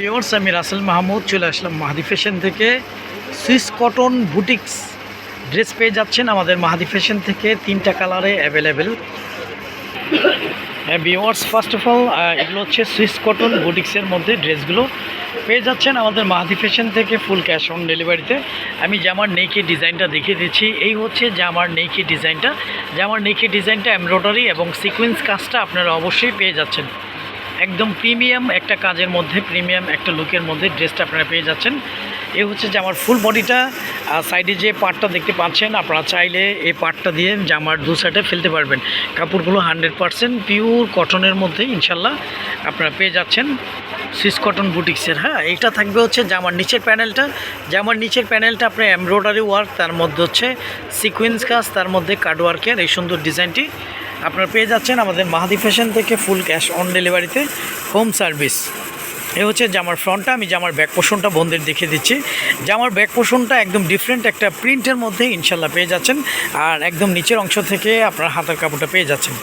Viewers আমি রাসেল মাহমুদ, চলে আসলাম মাহাদি ফ্যাশন থেকে। সুইস কটন বুটিক্স ড্রেস পেয়ে যাচ্ছেন আমাদের মাহাদি ফ্যাশন থেকে। তিনটা কালারে অ্যাভেলেবেল হ্যাঁ ভিওয়ার্স ফার্স্ট অফ অল এগুলো হচ্ছে সুইস কটন বুটিক্সের মধ্যে ড্রেসগুলো পেয়ে যাচ্ছেন আমাদের মাহাদি ফ্যাশন থেকে ফুল ক্যাশ অন ডেলিভারিতে আমি জামার নেইকে ডিজাইনটা দেখিয়ে দিচ্ছি, এই হচ্ছে জামার নেইকে ডিজাইনটা জামার নেইকে ডিজাইনটা এমব্রয়ডারি এবং সিকোয়েন্স কাজটা আপনারা অবশ্যই পেয়ে যাচ্ছেন। একদম প্রিমিয়াম একটা কাজের মধ্যে, প্রিমিয়াম একটা লুকের মধ্যে ড্রেসটা আপনারা পেয়ে যাচ্ছেন। এ হচ্ছে জামার ফুল বডিটা সাইডে যে পার্টটা দেখতে পাচ্ছেন, আপনারা চাইলে এই পার্টটা দিয়ে জামার দু সাইডে ফেলতে পারবেন। কাপড়গুলো হান্ড্রেড পারসেন্ট পিওর কটনের মধ্যে ইনশাল্লাহ আপনারা পেয়ে যাচ্ছেন। সুইস কটন বুটিক্সের হ্যাঁ এইটা থাকবে হচ্ছে জামার নিচের প্যানেলটা। জামার নিচের প্যানেলটা আপনার এমব্রয়ডারি ওয়ার্ক তার মধ্যে হচ্ছে সিকোয়েন্স কাজ, তার মধ্যে কার্ড ওয়ার্কের এই সুন্দর ডিজাইনটি আপনারা পেয়ে যাচ্ছেন আমাদের মাহাদি ফ্যাশন থেকে ফুল ক্যাশ অন ডেলিভারিতে হোম সার্ভিস। এ হচ্ছে জামার ফ্রন্টটা, আমি জামার ব্যাক পোষণটা বন্ধের দেখিয়ে দিচ্ছি। জামার ব্যাক পোষণটা একদম ডিফারেন্ট একটা প্রিন্টের মধ্যে ইনশাল্লাহ পেয়ে যাচ্ছেন। আর একদম নিচের অংশ থেকে আপনার হাতার কাপড়টা পেয়ে যাচ্ছেন।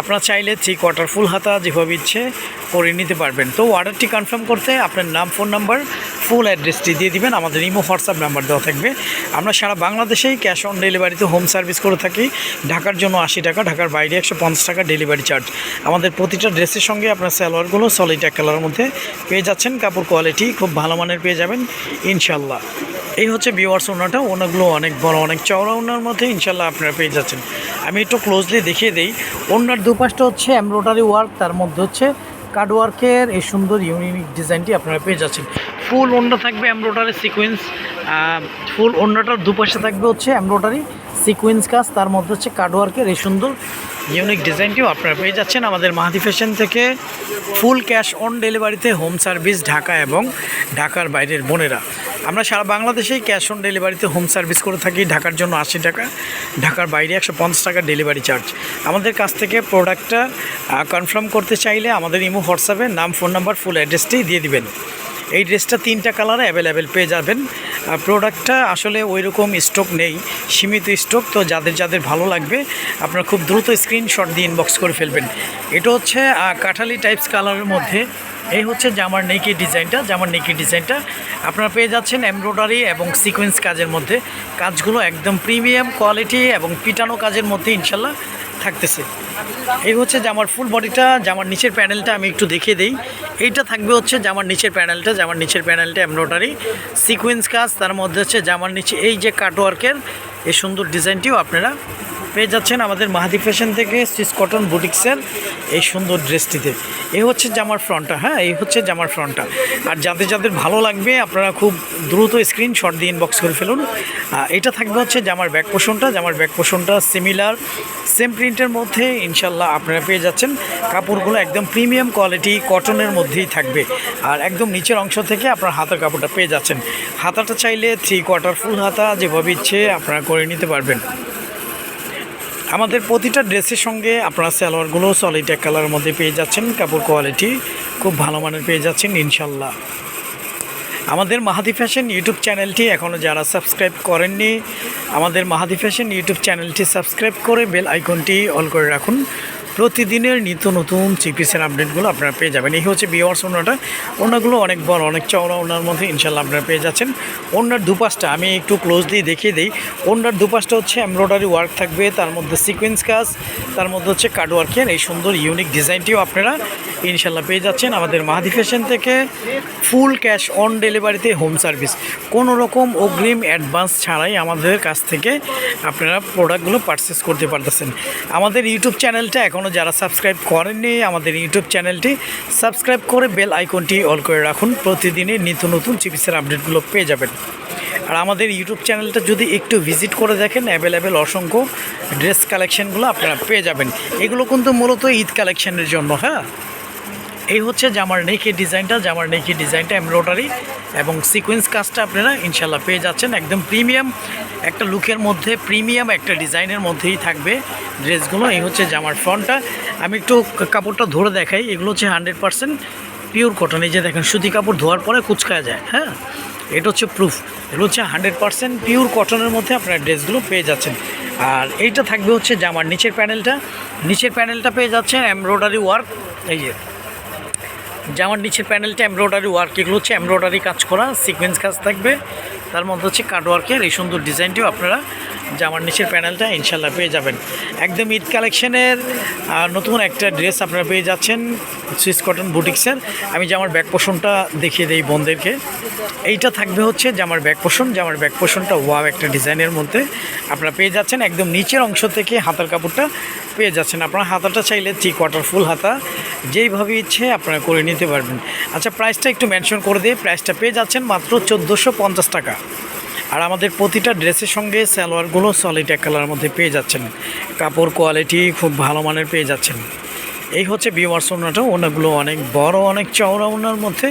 আপনার চাইলে থ্রি কোয়ার্টার ফুল হাতা যেভাবে ইচ্ছে করে নিতে পারবেন। তো অর্ডারটি কনফার্ম করতে আপনার নাম ফোন নাম্বার ফুল অ্যাড্রেসটি দিয়ে দিবেন। আমাদের ইমো হোয়াটসঅ্যাপ নাম্বার দেওয়া থাকবে। আমরা সারা বাংলাদেশেই ক্যাশ অন ডেলিভারিতে হোম সার্ভিস করে থাকি। ঢাকার জন্য আশি টাকা, ঢাকার বাইরে একশো পঞ্চাশ টাকা ডেলিভারি চার্জ আমাদের প্রতিটা ড্রেসের সঙ্গে আপনার সালোয়ারগুলো সলিড এক কালারের মধ্যে পেয়ে যাচ্ছেন। কাপড় কোয়ালিটি খুব ভালো মানের পেয়ে যাবেন ইনশাল্লাহ এই হচ্ছে বিওয়ার্স ওনাটা। ওনাগুলো অনেক বড়, অনেক চওড়া ওনার মধ্যে ইনশাল্লাহ আপনারা পেয়ে যাচ্ছেন। আমি একটু ক্লোজলি দেখিয়ে দিই। ওনার দুপাশটা হচ্ছে এমব্রয়ডারি ওয়ার্ক তার মধ্যে হচ্ছে কার্ড ওয়ার্কের এই সুন্দর ইউনিক ডিজাইনটি আপনারা পেয়ে যাচ্ছেন। ফুল ওন্ডা থাকবে এমব্রয়ডারি সিকোয়েন্স ফুল ওন্ডাটার দুপাশে থাকবে হচ্ছে এমব্রয়ডারি সিকোয়েন্স কাজ, তার মধ্যে হচ্ছে কার্ডওয়ার্কের এই সুন্দর ইউনিক ডিজাইনটিও আপনারা পেয়ে যাচ্ছেন আমাদের মাহাদি ফ্যাশন থেকে। ফুল ক্যাশ অন ডেলিভারিতে হোম সার্ভিস ঢাকা এবং ঢাকার বাইরের বোনেরা। আমরা সারা বাংলাদেশেই ক্যাশ অন ডেলিভারিতে হোম সার্ভিস করে থাকি, ঢাকার জন্য আশি টাকা, ঢাকার বাইরে একশো পঞ্চাশ টাকা ডেলিভারি চার্জ আমাদের কাছ থেকে প্রোডাক্টটা কনফার্ম করতে চাইলে আমাদের ইমো হোয়াটসঅ্যাপে নাম ফোন নাম্বার ফুল অ্যাড্রেসটি দিয়ে দিবেন। এই ড্রেসটা তিনটা কালারে অ্যাভেলেবেল পেয়ে যাবেন। প্রোডাক্টটা আসলে ওই রকম স্টক নেই, সীমিত স্টক তো যাদের যাদের ভালো লাগবে, আপনারা খুব দ্রুত স্ক্রিনশট দিয়ে ইনবক্স করে ফেলবেন। এটা হচ্ছে কাঠালি টাইপস কালারের মধ্যে, এই হচ্ছে জামার নেকি ডিজাইনটা জামার নেকি ডিজাইনটা আপনারা পেয়ে যাচ্ছেন এমব্রয়ডারি এবং সিকোয়েন্স কাজের মধ্যে। কাজগুলো একদম প্রিমিয়াম কোয়ালিটি এবং পিটানো কাজের মধ্যে, ইনশাল্লাহ থাকতেছে। এই হচ্ছে জামার ফুল বডিটা জামার নিচের প্যানেলটা আমি একটু দেখিয়ে দিই। এইটা থাকবে হচ্ছে জামার নিচের প্যানেলটা জামার নিচের প্যানেলটা এমব্রয়ডারি সিকোয়েন্স কাজ, তার মধ্যে হচ্ছে জামার নিচে এই যে কাটওয়ার্কের এই সুন্দর ডিজাইনটিও আপনারা পেয়ে যাচ্ছেন আমাদের মাহাদি ফ্যাশন থেকে সুইস কটন বুটিক্সের এই সুন্দর ড্রেসটিতে। এ হচ্ছে জামার ফ্রন্টটা হ্যাঁ? এই হচ্ছে জামার ফ্রন্টটা। আর যাদের যাদের ভালো লাগবে, আপনারা খুব দ্রুত স্ক্রিনশট দিয়ে ইনবক্স করে ফেলুন। এটা থাকবে হচ্ছে জামার ব্যাক পোষণটা জামার ব্যাক পোষণটা সিমিলার সেম প্রিন্টের মধ্যে ইনশাল্লাহ আপনারা পেয়ে যাচ্ছেন। কাপড়গুলো একদম প্রিমিয়াম কোয়ালিটি কটনের মধ্যেই থাকবে। আর একদম নিচের অংশ থেকে আপনার হাতের কাপড়টা পেয়ে যাচ্ছেন। হাতাটা চাইলে থ্রি কোয়ার্টার ফুল হাতা যেভাবে ইচ্ছে আপনারা করে নিতে পারবেন। আমাদের প্রতিটা ড্রেসের সঙ্গে আপনারা সালোয়ারগুলো সলিড এক কালারের মধ্যে পেয়ে যাচ্ছেন, কাপড় কোয়ালিটি খুব ভালো মানের পেয়ে যাচ্ছেন ইনশাল্লাহ। আমাদের মাহাদি ফ্যাশন ইউটিউব চ্যানেলটি এখনও যারা সাবস্ক্রাইব করেননি, আমাদের মাহাদি ফ্যাশন ইউটিউব চ্যানেলটি সাবস্ক্রাইব করে বেল আইকনটি অল করে রাখুন। প্রতিদিনের নিত্য নতুন চিকিৎসার আপডেটগুলো আপনারা পেয়ে যাবেন। এই হচ্ছে বিওয়ার্স ওনাটা। ওনাগুলো অনেক বড়, অনেক চওড়া ওনার মধ্যে ইনশাল্লাহ আপনারা পেয়ে যাচ্ছেন। ওনার দুপাশটা আমি একটু ক্লোজলি দেখিয়ে দিই। ওনার দুপাশটা হচ্ছে এমব্রয়ডারি ওয়ার্ক থাকবে, তার মধ্যে সিকোয়েন্স কাজ, তার মধ্যে হচ্ছে কার্ড ওয়ার্কের এই সুন্দর ইউনিক ডিজাইনটিও আপনারা ইনশাল্লাহ পেয়ে যাচ্ছেন আমাদের মাহাদি ফ্যাশন থেকে ফুল ক্যাশ অন ডেলিভারিতে হোম সার্ভিস। কোনো রকম অগ্রিম অ্যাডভান্স ছাড়াই আমাদের কাছ থেকে আপনারা প্রোডাক্টগুলো পারচেস করতে পারতেছেন। আমাদের ইউটিউব চ্যানেলটা এখনও যারা সাবস্ক্রাইব করেননি, আমাদের ইউটিউব চ্যানেলটি সাবস্ক্রাইব করে বেল আইকনটি অল করে রাখুন। প্রতিদিনই নিত্য নতুন চিকিৎসার আপডেটগুলো পেয়ে যাবেন। আর আমাদের ইউটিউব চ্যানেলটা যদি একটু ভিজিট করে দেখেন অ্যাভেলেবেল অসংখ্য ড্রেস কালেকশনগুলো আপনারা পেয়ে যাবেন। এগুলো কিন্তু মূলত ঈদ কালেকশানের জন্য হ্যাঁ? এই হচ্ছে জামার নেকি ডিজাইনটা জামার নেকি ডিজাইনটা এমব্রয়ডারি এবং সিকোয়েন্স কাজটা আপনারা ইনশাল্লাহ পেয়ে যাচ্ছেন। একদম প্রিমিয়াম একটা লুকের মধ্যে প্রিমিয়াম একটা ডিজাইনের মধ্যেই থাকবে ড্রেসগুলো এই হচ্ছে জামার ফ্রন্টটা আমি একটু কাপড়টা ধরে দেখাই। এগুলো হচ্ছে হান্ড্রেড পারসেন্ট পিওর কটন এই যে দেখেন, সুতি কাপড় ধোয়ার পরে কুচকায়া যায় হ্যাঁ? এটা হচ্ছে প্রুফ এগুলো হচ্ছে হান্ড্রেড পারসেন্ট পিওর কটনের মধ্যে আপনারা ড্রেসগুলো পেয়ে যাচ্ছেন। আর এইটা থাকবে হচ্ছে জামার নিচের প্যানেলটা নিচের প্যানেলটা পেয়ে যাচ্ছেন এমব্রয়ডারি ওয়ার্ক এই যে জামার নিচের প্যানেলটা এমব্রয়ডারি ওয়ার্ক এগুলো হচ্ছে এমব্রয়ডারি কাজ করা সিকোয়েন্স কাজ থাকবে। তার মধ্যে হচ্ছে কাট ওয়ার্কের এই সুন্দর ডিজাইনটিও আপনারা জামার নিচের প্যানেলটা ইনশাল্লাহ পেয়ে যাবেন। একদম ঈদ কালেকশনের নতুন একটা ড্রেস আপনারা পেয়ে যাচ্ছেন সুইস কটন বুটিক্সের আমি জামার ব্যাক পোষণটা দেখিয়ে দিই বোনদেরকে। এইটা থাকবে হচ্ছে জামার ব্যাক পোষণ জামার ব্যাক পোষণটা ওয়াও একটা ডিজাইনের মধ্যে আপনারা পেয়ে যাচ্ছেন। একদম নিচের অংশ থেকে হাতার কাপড়টা পেয়ে যাচ্ছেন। আপনারা হাতাটা চাইলে থ্রি কোয়ার্টার ফুল হাতা। যেইভাবে ইচ্ছে আপনারা করে নিতে পারবেন। আচ্ছা প্রাইসটা একটু মেনশন করে দিয়ে প্রাইসটা পেয়ে যাচ্ছেন মাত্র চোদ্দোশো টাকা। আর আমাদের প্রতিটা ড্রেসের সঙ্গে সালোয়ারগুলো সলিড এক কালারের মধ্যে পেয়ে যাচ্ছেন। কাপড় কোয়ালিটি খুব ভালো মানের পেয়ে যাচ্ছেন। এই হচ্ছে বিওয়ার্স ওনাটা ওনাগুলো অনেক বড়, অনেক চওড়া ওনার মধ্যে।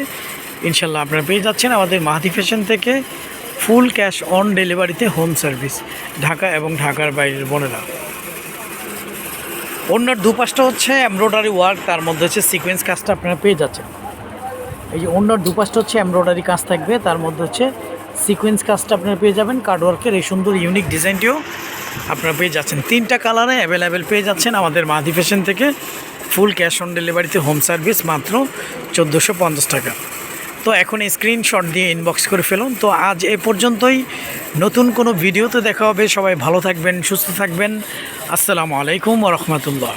ইনশাল্লাহ আপনারা পেয়ে যাচ্ছেন আমাদের মাহাদি ফ্যাশন থেকে ফুল ক্যাশ অন ডেলিভারিতে হোম সার্ভিস ঢাকা এবং ঢাকার বাইরের বোনেরা। অন্যর দুপাশটা হচ্ছে এমব্রয়ডারি ওয়ার্ক, তার মধ্যে হচ্ছে সিকোয়েন্স কাজটা আপনারা পেয়ে যাচ্ছেন। এই যে অন্যর দুপাশটা হচ্ছে এমব্রয়ডারি কাজ থাকবে, তার মধ্যে হচ্ছে সিকোয়েন্স কাজটা আপনারা পেয়ে যাবেন। কার্ড ওয়ার্কের এই সুন্দর ইউনিক ডিজাইনটিও আপনারা পেয়ে যাচ্ছেন। তিনটা কালারে অ্যাভেলেবেল পেয়ে যাচ্ছেন আমাদের মাদি ফ্যাশন থেকে। ফুল ক্যাশ অন ডেলিভারিতে হোম সার্ভিস মাত্র চোদ্দোশো টাকা। তো এখন স্ক্রিনশট দিয়ে ইনবক্স করে ফেলুন। তো আজ এ পর্যন্তই। নতুন কোনো ভিডিওতে দেখা হবে। সবাই ভালো থাকবেন, সুস্থ থাকবেন। আসসালামু আলাইকুম রহমতুল্লাহ।